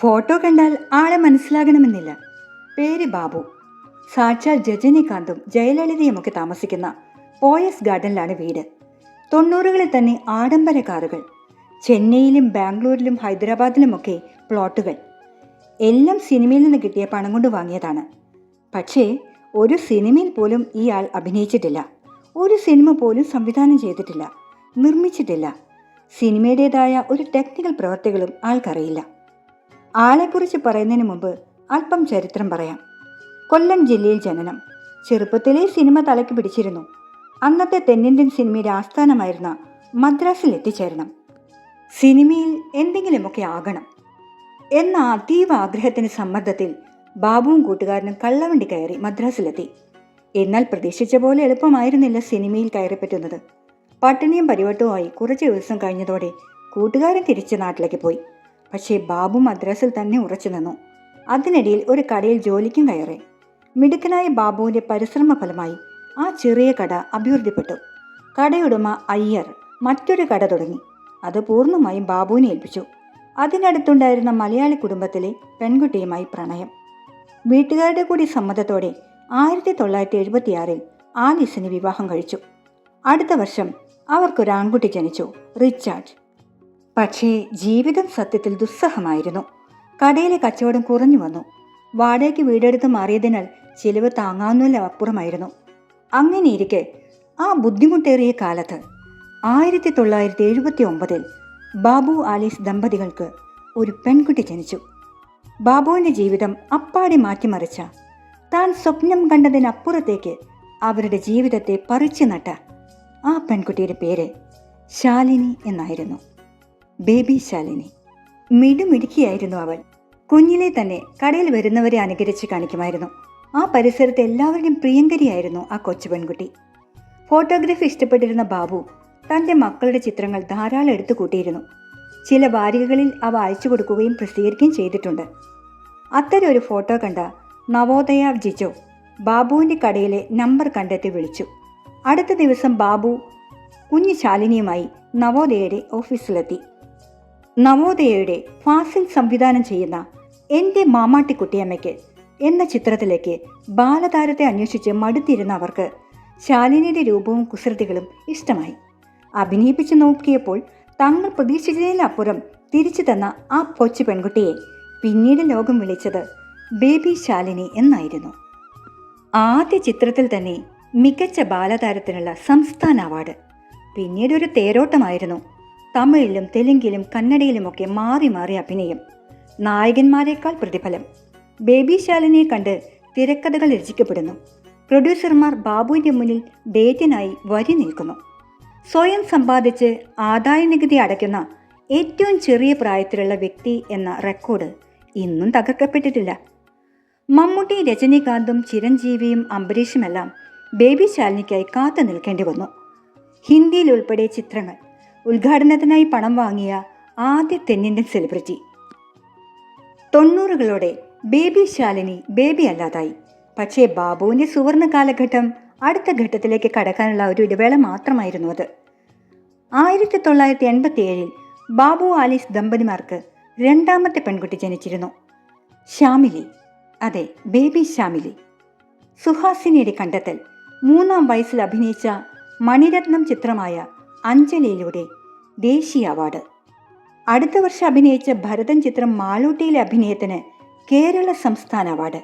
Photo കണ്ടാൽ ആളെ മനസ്സിലാകണമെന്നില്ല. പേര് ബാബു. സാക്ഷാൽ രജനീകാന്തും ജയലളിതയുമൊക്കെ താമസിക്കുന്ന പോയസ് ഗാർഡനിലാണ് വീട്. തൊണ്ണൂറുകളിൽ തന്നെ ആഡംബര കാറുകൾ. ചെന്നൈയിലും ബാംഗ്ലൂരിലും ഹൈദരാബാദിലുമൊക്കെ പ്ലോട്ടുകൾ. എല്ലാം സിനിമയിൽ നിന്ന് കിട്ടിയ പണം കൊണ്ട് വാങ്ങിയതാണ്. പക്ഷേ ഒരു സിനിമയിൽ പോലും ഇയാൾ അഭിനയിച്ചിട്ടില്ല. ഒരു സിനിമ പോലും സംവിധാനം ചെയ്തിട്ടില്ല. നിർമ്മിച്ചിട്ടില്ല. സിനിമയുടേതായ ഒരു ടെക്നിക്കൽ പ്രവർത്തികളും ആൾക്കറിയില്ല. ആളെക്കുറിച്ച് പറയുന്നതിന് മുമ്പ് അല്പം ചരിത്രം പറയാം. കൊല്ലം ജില്ലയിൽ ജനനം. ചെറുപ്പത്തിലെ സിനിമ തലയ്ക്ക് പിടിച്ചിരുന്നു. അന്നത്തെ തെന്നിന്ത്യൻ സിനിമയുടെ ആസ്ഥാനമായിരുന്ന മദ്രാസിൽ എത്തിച്ചേരണം. സിനിമയിൽ എന്തെങ്കിലുമൊക്കെ ആകണം. എന്ന അതീവ ആഗ്രഹത്തിന് സമ്മർദ്ദത്തിൽ ബാബുവും കൂട്ടുകാരനും കള്ളവണ്ടി കയറി മദ്രാസിലെത്തി. എന്നാൽ പ്രതീക്ഷിച്ച പോലെ എളുപ്പമായിരുന്നില്ല സിനിമയിൽ കയറിപ്പറ്റുന്നത് പട്ടിണിയും പരിവട്ടവുമായി കുറച്ച് ദിവസം കഴിഞ്ഞതോടെ കൂട്ടുകാരൻ തിരിച്ച് നാട്ടിലേക്ക് പോയി. പക്ഷേ ബാബു മദ്രാസിൽ തന്നെ ഉറച്ചു നിന്നു. അതിനിടയിൽ ഒരു കടയിൽ ജോലിക്കും കയറി. മിടുക്കനായ ബാബുവിന്റെ പരിശ്രമ ഫലമായി ആ ചെറിയ കട അഭിവൃദ്ധിപ്പെട്ടു. കടയുടമ അയ്യർ മറ്റൊരു കട തുടങ്ങി. അത് പൂർണമായും ബാബുവിനെ ഏൽപ്പിച്ചു. അതിനടുത്തുണ്ടായിരുന്ന മലയാളി കുടുംബത്തിലെ പെൺകുട്ടിയുമായി പ്രണയം. വീട്ടുകാരുടെ കൂടി സമ്മതത്തോടെ ആയിരത്തി തൊള്ളായിരത്തി എഴുപത്തിയാറിൽ ആലീസിന് വിവാഹം കഴിച്ചു. അടുത്ത വർഷം അവർക്കൊരു ആൺകുട്ടി ജനിച്ചു റിച്ചാർഡ്. പക്ഷേ ജീവിതം സത്യത്തിൽ ദുസ്സഹമായിരുന്നു. കടയിലെ കച്ചവടം കുറഞ്ഞു വന്നു. വാടകയ്ക്ക് വീടെടുത്ത് മാറിയതിനാൽ ചിലവ് താങ്ങാവുന്നതിൽ അപ്പുറമായിരുന്നു. അങ്ങനെയിരിക്കെ ആ ബുദ്ധിമുട്ടേറിയ കാലത്ത് ആയിരത്തി തൊള്ളായിരത്തി എഴുപത്തി ഒമ്പതിൽ ബാബു ആലീസ് ദമ്പതികൾക്ക് ഒരു പെൺകുട്ടി ജനിച്ചു. ബാബുവിന്റെ ജീവിതം അപ്പാടി മാറ്റിമറിച്ച താൻ സ്വപ്നം കണ്ടതിനപ്പുറത്തേക്ക് അവരുടെ ജീവിതത്തെ പറിച്ചു നട്ട ആ പെൺകുട്ടിയുടെ പേര് ശാലിനി എന്നായിരുന്നു. ബേബി ശാലിനി. മിടുമിടുക്കിയായിരുന്നു അവൾ. കുഞ്ഞിലെ തന്നെ കടയിൽ വരുന്നവരെ അനുകരിച്ച് കാണിക്കുമായിരുന്നു. ആ പരിസരത്ത് എല്ലാവരുടെയും പ്രിയങ്കരിയായിരുന്നു ആ കൊച്ചു പെൺകുട്ടി. ഫോട്ടോഗ്രാഫി ഇഷ്ടപ്പെട്ടിരുന്ന ബാബു തന്റെ മക്കളുടെ ചിത്രങ്ങൾ ധാരാളം എടുത്തു കൂട്ടിയിരുന്നു ചില വാരികകളിൽ അവ അയച്ചു കൊടുക്കുകയും പ്രസിദ്ധീകരിക്കുകയും ചെയ്തിട്ടുണ്ട്. അത്തരം ഒരു ഫോട്ടോ കണ്ട നവോദയ ജിജോ ബാബുവിന്റെ കടയിലെ നമ്പർ കണ്ടെത്തി വിളിച്ചു. അടുത്ത ദിവസം ബാബു കുഞ്ഞു ശാലിനിയുമായി നവോദയയുടെ ഓഫീസിലെത്തി. നവോദയയുടെ ഫാസിൽ സംവിധാനം ചെയ്യുന്ന എന്റെ മാമാട്ടിക്കുട്ടിയമ്മയ്ക്ക് എന്ന ചിത്രത്തിലേക്ക് ബാലതാരത്തെ അന്വേഷിച്ച് മടുത്തിരുന്ന അവർക്ക് ശാലിനിയുടെ രൂപവും കുസൃതികളും ഇഷ്ടമായി. അഭിനയിപ്പിച്ചു നോക്കിയപ്പോൾ തങ്ങൾ പ്രതീക്ഷിച്ചതിനപ്പുറം തിരിച്ചു തന്ന ആ കൊച്ചു പെൺകുട്ടിയെ പിന്നീട് ലോകം വിളിച്ചത് ബേബി ശാലിനി എന്നായിരുന്നു. ആദ്യ ചിത്രത്തിൽ തന്നെ മികച്ച ബാലതാരത്തിനുള്ള സംസ്ഥാന അവാർഡ്. പിന്നീട് ഒരു തേരോട്ടമായിരുന്നു തമിഴിലും തെലുങ്കിലും കന്നഡയിലുമൊക്കെ മാറി മാറി അഭിനയം. നായകന്മാരെക്കാൾ പ്രതിഫലം. ബേബി ശാലിനെ കണ്ട് തിരക്കഥകൾ രചിക്കപ്പെടുന്നു. പ്രൊഡ്യൂസർമാർ ബാബുവിന്റെ മുന്നിൽ ഡേറ്റിനായി വരി നിൽക്കുന്നു. സ്വയം സമ്പാദിച്ച് ആദായ നികുതി അടയ്ക്കുന്ന ഏറ്റവും ചെറിയ പ്രായത്തിലുള്ള വ്യക്തി എന്ന റെക്കോർഡ് ഇന്നും തകർക്കപ്പെട്ടിട്ടില്ല. മമ്മൂട്ടി രജനീകാന്തും ചിരഞ്ജീവിയും അംബരീഷുമെല്ലാം ബേബി ശാലിനിക്കായി കാത്തു നിൽക്കേണ്ടി വന്നു. ഹിന്ദിയിൽ ഉൾപ്പെടെ ചിത്രങ്ങൾ ഉദ്ഘാടനത്തിനായി പണം വാങ്ങിയ ആദ്യ തെന്നിന്ത്യൻ സെലിബ്രിറ്റി. തൊണ്ണൂറുകളോടെ ബേബി ശാലിനി ബേബി അല്ലാതായി. പക്ഷേ ബാബുവിന്റെ സുവർണ കാലഘട്ടം അടുത്ത ഘട്ടത്തിലേക്ക് കടക്കാനുള്ള ഒരു ഇടവേള മാത്രമായിരുന്നു അത്. ആയിരത്തി തൊള്ളായിരത്തി എൺപത്തി ഏഴിൽ ബാബു ആലീസ് ദമ്പതിമാർക്ക് രണ്ടാമത്തെ പെൺകുട്ടി ജനിച്ചിരുന്നു. ശ്യാമിലി. അതെ ബേബി ശ്യാമിലി. സുഹാസിനിയുടെ കണ്ടെത്തൽ മൂന്നാം വയസ്സിൽ അഭിനയിച്ച മണിരത്നം ചിത്രമായ അഞ്ജലിയിലൂടെ ദേശീയ അവാർഡ്. അടുത്ത വർഷം അഭിനയിച്ച ഭരതൻ ചിത്രം മാലൂട്ടിയിലെ അഭിനയത്തിന് കേരള സംസ്ഥാന അവാർഡ്.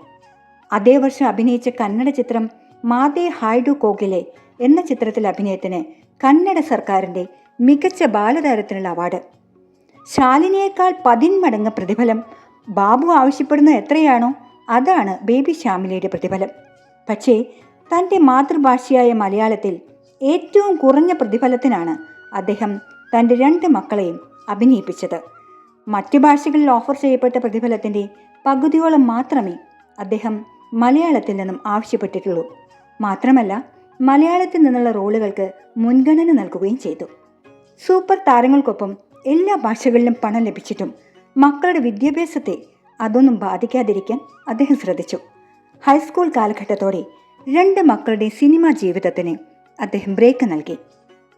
അതേ വർഷം അഭിനയിച്ച കന്നഡ ചിത്രം മാതേ ഹായ്ഡു കോഗിലെ എന്ന ചിത്രത്തിൽ അഭിനയത്തിന് കന്നഡ സർക്കാരിന്റെ മികച്ച ബാലതാരത്തിനുള്ള അവാർഡ്. ശാലിനിയേക്കാൾ പതിന്മടങ്ങ് പ്രതിഫലം ബാബു ആവശ്യപ്പെടുന്ന എത്രയാണോ അതാണ് ബേബി ശ്യാമിലയുടെ പ്രതിഫലം. പക്ഷേ തന്റെ മാതൃഭാഷയായ മലയാളത്തിൽ ഏറ്റവും കുറഞ്ഞ പ്രതിഫലത്തിനാണ് അദ്ദേഹം തന്റെ രണ്ട് മക്കളെയും അഭിനയിപ്പിച്ചത്. മറ്റു ഭാഷകളിൽ ഓഫർ ചെയ്യപ്പെട്ട പ്രതിഫലത്തിന്റെ പകുതിയോളം മാത്രമേ അദ്ദേഹം മലയാളത്തിൽ നിന്നും ആവശ്യപ്പെട്ടിട്ടുള്ളൂ. മാത്രമല്ല മലയാളത്തിൽ നിന്നുള്ള റോളുകൾക്ക് മുൻഗണന നൽകുകയും ചെയ്തു. സൂപ്പർ താരങ്ങൾക്കൊപ്പം എല്ലാ ഭാഷകളിലും പണം ലഭിച്ചിട്ടും മക്കളുടെ വിദ്യാഭ്യാസത്തെ അതൊന്നും ബാധിക്കാതിരിക്കാൻ അദ്ദേഹം ശ്രദ്ധിച്ചു. ഹൈസ്കൂൾ കാലഘട്ടത്തോടെ രണ്ട് മക്കളുടെ സിനിമാ ജീവിതത്തിന് അദ്ദേഹം ബ്രേക്ക് നൽകി.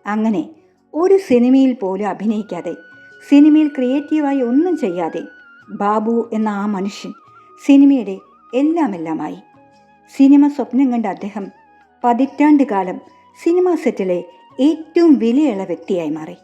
അങ്ങനെ ഒരു സിനിമയിൽ പോലും അഭിനയിക്കാതെ സിനിമയിൽ ക്രിയേറ്റീവായി ഒന്നും ചെയ്യാതെ ബാബു എന്ന ആ മനുഷ്യൻ സിനിമയുടെ എല്ലാമെല്ലാമായി. സിനിമ സ്വപ്നം കണ്ട അദ്ദേഹം പതിറ്റാണ്ട് കാലം സിനിമാ സെറ്റിലെ ഏറ്റവും വിലയുള്ള വ്യക്തിയായി മാറി.